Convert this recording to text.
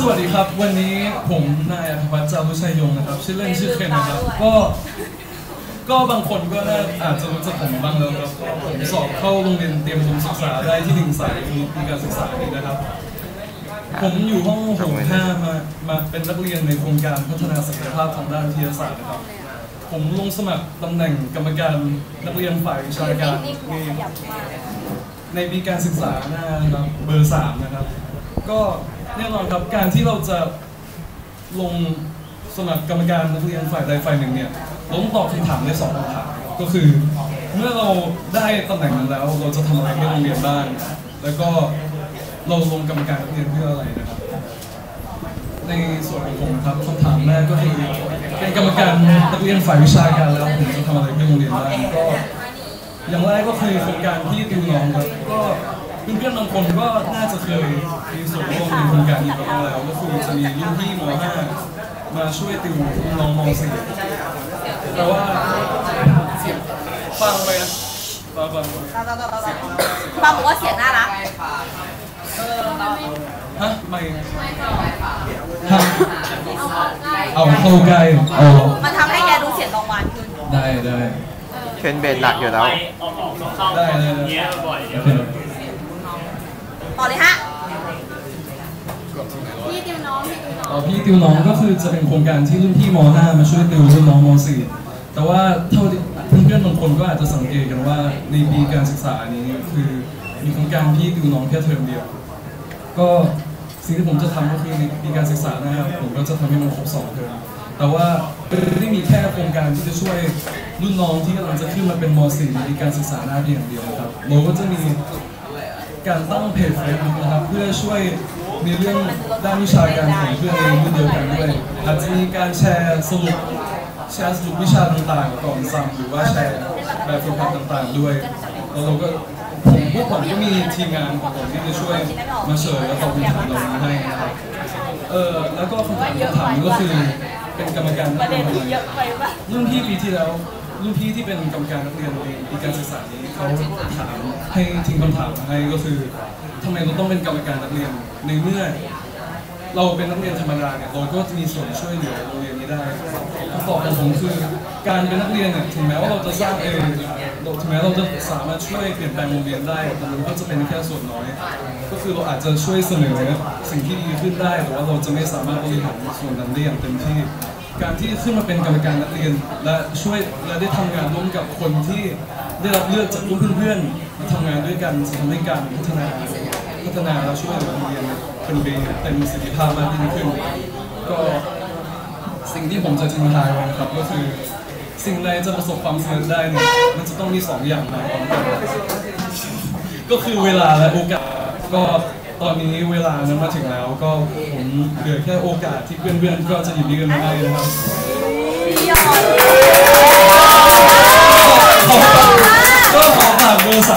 สวัสดีครับวันนี้ผมนายอภิวัตรจารุชัยยงนะครับ ชื่อเล่นชื่อเคนนะครับ ก็ ก็บางคนก็น่าอาจจะรู้จักผมบ้างแล้วครับก็ผมสอบเข้าโรงเรียนเตรียมอุดมศึกษาได้ที่หนึ่งสายมีการศึกษานี้นะครับ ผมอยู่ห้องหกห้ามามาเป็นนักเรียนในโครงการพัฒนาศักยภาพทางด้านวิทยาศาสตร์นะครับ ผมลงสมัครตำแหน่งกรรมการนักเรียนฝ่ายวิชาการในในปีการศึกษาหน้านะครับเบอร์สามนะครับ ก็ แน่นอนครับการที่เราจะลงสมัครกรรมการนักเรียนฝ่ายใดฝ่ายหนึ่งเนี่ยเราต้องตอบคำถามได้สองคำถามก็คือ เมื่อเราได้ตำแหน่งนั้นแล้ว เราจะทำอะไรให้โรงเรียนบ้างแล้วก็เราลงกรรมการนักเรียนเพื่ออะไรนะครับ ในส่วนของผมนะครับคำถามแรกก็คือเป็นกรรมการนักเรียนฝ่ายวิชาการแล้วผมจะทำอะไรให้โรงเรียนบ้างก็อย่างแรกก็คือโครงการที่ติวน้องครับก็ เพื่อนๆบางคนก็น่าจะเคยมีส่วนร่วมในโครงการนี้มาบ้างแล้วก็คือจะมีรุ่นพี่ม .5 มาช่วยติวน้องม .4 แต่ว่าฟังไปนะฟังฟังปาบอกว่าเสียงน่ารักฮะไม่ฮะเอาเข้าใกล้อ๋อมันทำให้แกดูเสียงกังวานขึ้นได้ได้เคนเบสหลักอยู่แล้วได้ได้ได้ ต่อเลยฮะพี่ติวน้องพี่ติวน้องอ๋อพี่ติวน้องก็คือจะเป็นโครงการที่รุ่นพี่ม .5 มาช่วยติวรุ่นน้องม .4 แต่ว่าเท่าที่เพื่อนๆบางคนก็อาจจะสังเกตกันว่าในปีการศึกษานี้คือมีโครงการที่ติวน้องแค่เทอมเดียว ก็สิ่งที่ผมจะทำก็คือในปีการศึกษาหนะครับผมก็จะทำให้มันครบสองเทอมแต่ว่าไม่ได้มีแค่โครงการที่จะช่วยรุ่นน้องที่กำลังจะขึ้นมาเป็นม .4 ในปีการศึกษาหน้าเพียงอย่างเดียวนะครับเราก็จะมี การตั้งเพจเฟซบุ๊กนะครับเพื่อช่วยในเรื่องด้านวิชาการของเพื่อนในรุ่นเดียวกันด้วยอาจจะมีการแชร์สรุปแชร์สรุปวิชาต่างๆก่อนซ้ำหรือว่าแชร์แบบฝึกหัดต่างๆด้วยแล้วเราก็ผมพวกผมก็มีทีมงานของผมที่จะช่วยมาเฉลยและตอบคำถามเหล่านี้ให้นะครับเออแล้วก็คำถามก็คือเป็นกรรมการนักเรียนอะไรเยอะไปปะรุ่นพี่ปีที่แล้ว รุ่นพี่ที่เป็นกรรมการนักเรียนในปีการศึกษานี้เขาถามให้ทิ้งคำถามมาให้ก็คือทำไมเราต้องเป็นกรรมการนักเรียนในเมื่อ เราเป็นนักเรียนธรรมดาเนี่ยเราก็จะมีส่วนช่วยเหลือโรงเรียนนี้ได้คำตอบของผมคือการเป็นนักเรียนเนี่ยถึงแม้ว่าเราจะสร้างเองถึงแม้เราจะสามารถช่วยเปลี่ยนแปลงโรงเรียนได้แต่มันก็จะเป็นแค่ส่วนน้อย ก็คือเราอาจจะช่วยเสนอสิ่งที่ดีขึ้นได้แต่ว่าเราจะไม่สามารถบริหารส่วนนั้นได้อย่างเต็มที่ การที่ขึ้นมาเป็นกรรมการนักเรียน และช่วยและได้ทำงานร่วมกับคนที่ได้รับเลือกจากรุ่นเพื่อนๆมาทำงานด้วยกันทำให้การพัฒนาพัฒนาและช่วยโรงเรียนเป็นไปเต็มประสิทธิภาพมากยิ่งขึ้น ก็สิ่งที่ผมจะทิ้งท้ายไว้นะครับก็คือสิ่งใดจะประสบความสำเร็จได้เนี่ยมันจะต้องมีสองอย่างมาพร้อมกันก็คือเวลาและโอกาสก็ ตอนนี้เวลานั้นมาถึงแล้วก็ผมเหลือแค่โอกาสที่เพื่อนๆก็จะหยิบยื่นมาให้นะครับ